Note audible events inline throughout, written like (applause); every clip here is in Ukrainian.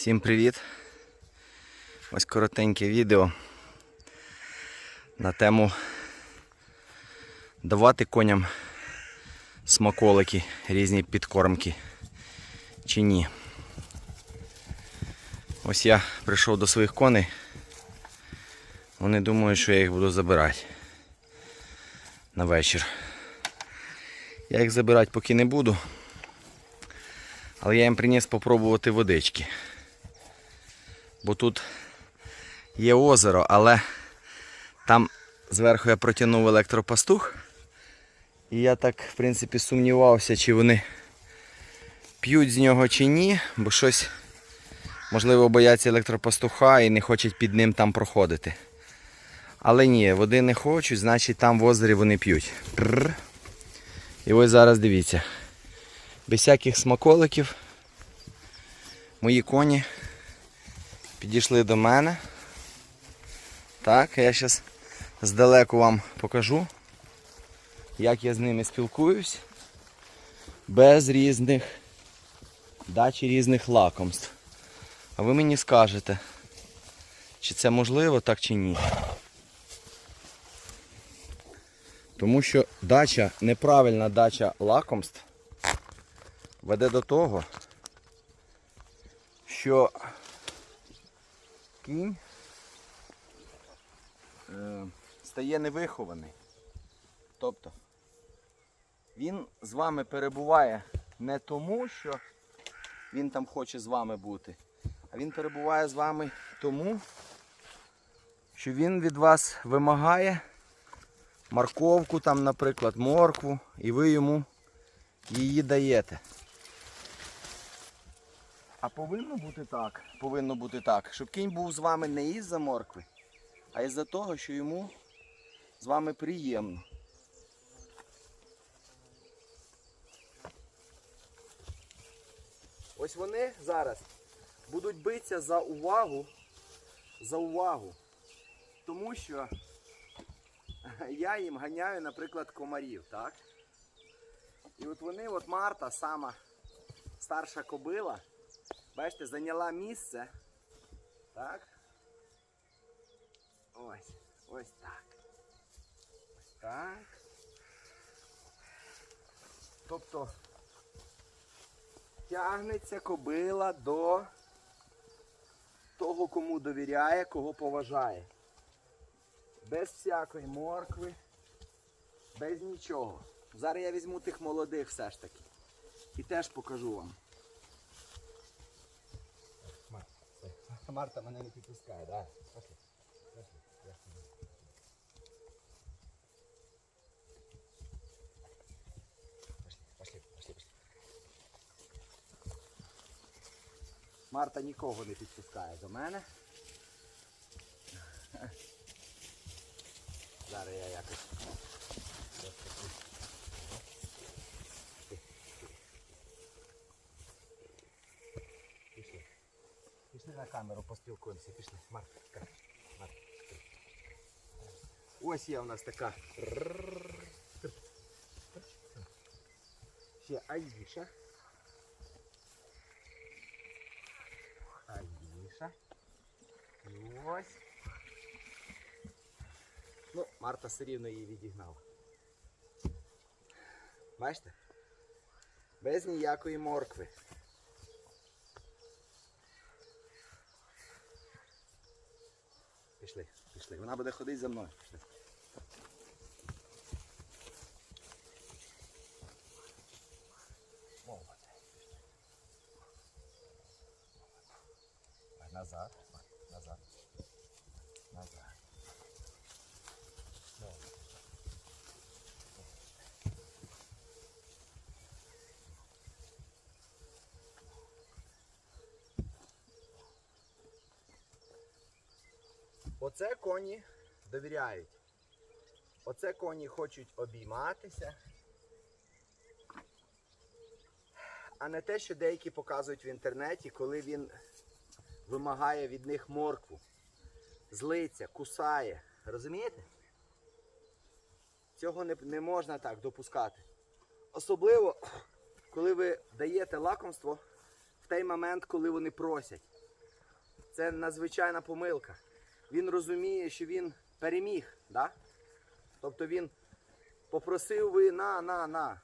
Всім привіт! Ось коротеньке відео на тему давати коням смаколики, різні підкормки чи ні. Ось я прийшов до своїх коней. Вони думають, що я їх буду забирати на вечір. Я їх забирати поки не буду. Але я їм приніс попробувати водички. Бо тут є озеро, але там зверху я протягнув електропастух. І я так, в принципі, сумнівався, чи вони п'ють з нього чи ні, бо щось, можливо, бояться електропастуха і не хочуть під ним там проходити. Але ні, води не хочуть, значить там в озері вони п'ють. І ось зараз дивіться. Без всяких смаколиків мої коні підійшли до мене. Так, я зараз здалеку вам покажу, як я з ними спілкуюсь. Без різних дачі різних лакомств. А ви мені скажете, чи це можливо так чи ні. Тому що дача, неправильна дача лакомств веде до того, що кінь е, стає невихований. Тобто він з вами перебуває не тому, що він там хоче з вами бути, а він перебуває з вами тому, що він від вас вимагає морковку, там, наприклад, моркву, і ви йому її даєте. А повинно бути так, повинно бути так, щоб кінь був з вами не із-за моркви, а із-за того, що йому з вами приємно. Ось вони зараз будуть битися за увагу, за увагу. Тому що (laughs) я їм ганяю, наприклад, комарів, так? І от вони, от Марта, сама старша кобила, бачите, зайняла місце. Так? Ось, ось так. Ось так. Тобто тягнеться кобила до того, кому довіряє, кого поважає. Без всякої моркви, без нічого. Зараз я візьму тих молодих все ж таки. І теж покажу вам. Марта мене не підпускає, так? Пошли. Пошли. Пошли, пошли, пошли, пошли. Марта нікого не підпускає до мене. Зараз я якось. На камеру, поспілкуємося. Пішли. Чекай. Марта. Ось є у нас така. Ще Аїша. Аїша. І ось. Ну, Марта все рівно її відігнала. Бачите? Без ніякої моркви. Пішли, пішли. Вона буде ходити за мною. Пішли. Назад. Назад. Оце коні довіряють. Оце коні хочуть обійматися. А не те, що деякі показують в інтернеті, коли він вимагає від них моркву. Злиться, кусає. Розумієте? Цього не, не можна так допускати. Особливо, коли ви даєте лакомство в той момент, коли вони просять. це надзвичайна помилка. Він розуміє, що він переміг. Да? Тобто він попросив ви на, на, на.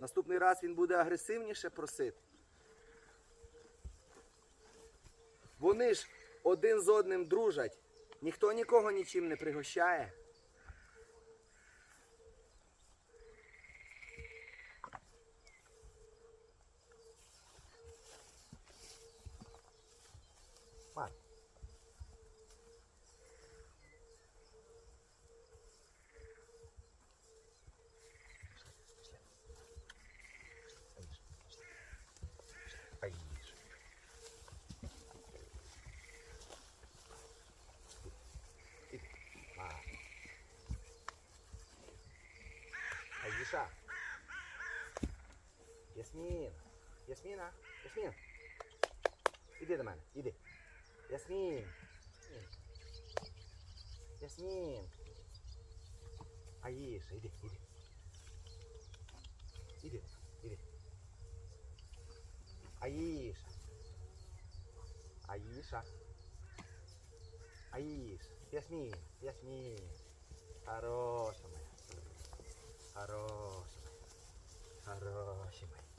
Наступний раз він буде агресивніше просити. Вони ж один з одним дружать. Ніхто нікого нічим не пригощає. Мар. Поїж. Мар. Аїша. Ясмін. Ясміна. Ясмін. Іди до мене, іди. Ясмін. Ясмін. Аїша, іди, іди. Іди, іди. Аїша. Аїша. Аїш. Ясмін, Ясмін. Хороша моя. Хороша моя. Хороша моя.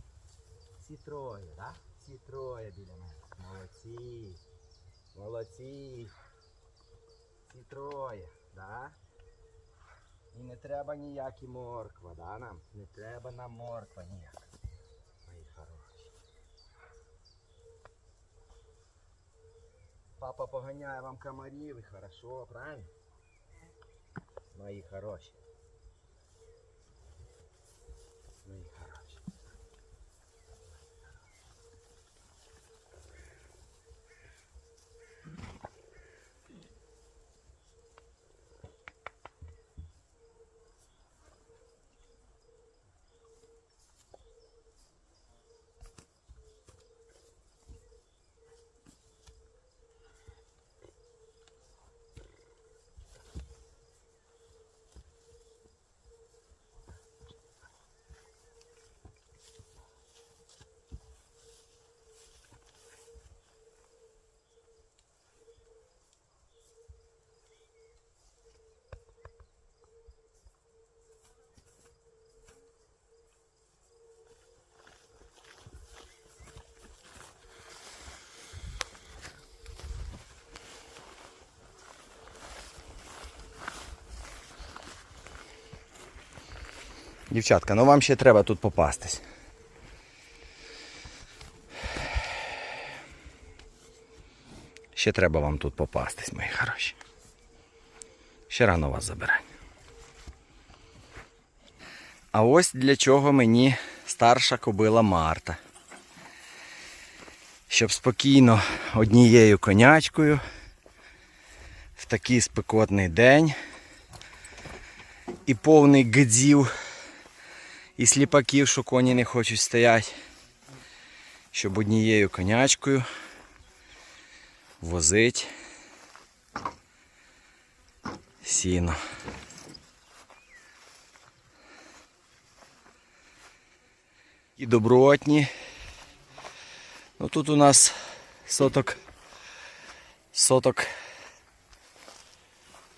Всі троє, да? Всі троє біля мене. Молодці. Молодці. Всі троє, да? І не треба ніякі морква, да, нам? Не треба нам морква ніяка. Мої хороші. Папа поганяє вам комарів і хорошо, правильно? Мої хороші. Мої хороші. Дівчатка, ну вам ще треба тут попастись. Ще треба вам тут попастись, мої хороші. Ще рано вас забирати. А ось для чого мені старша кобила Марта. Щоб спокійно однією конячкою в такий спекотний день і повний гидзів і сліпаків, що коні не хочуть стоять, щоб однією конячкою возить сіно. І добротні. Ну тут у нас соток соток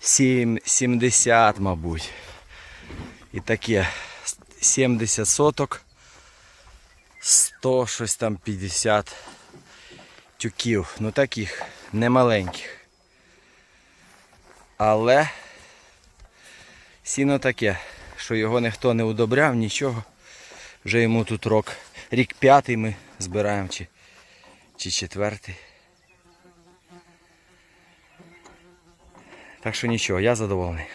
сім- 70, мабуть. І таке 70 соток, 100, щось там 50 тюків. Ну таких немаленьких. Але сіно таке, що його ніхто не удобряв, нічого. Вже йому тут рок. Рік п'ятий ми збираємо чи, чи четвертий. Так що нічого, я задоволений.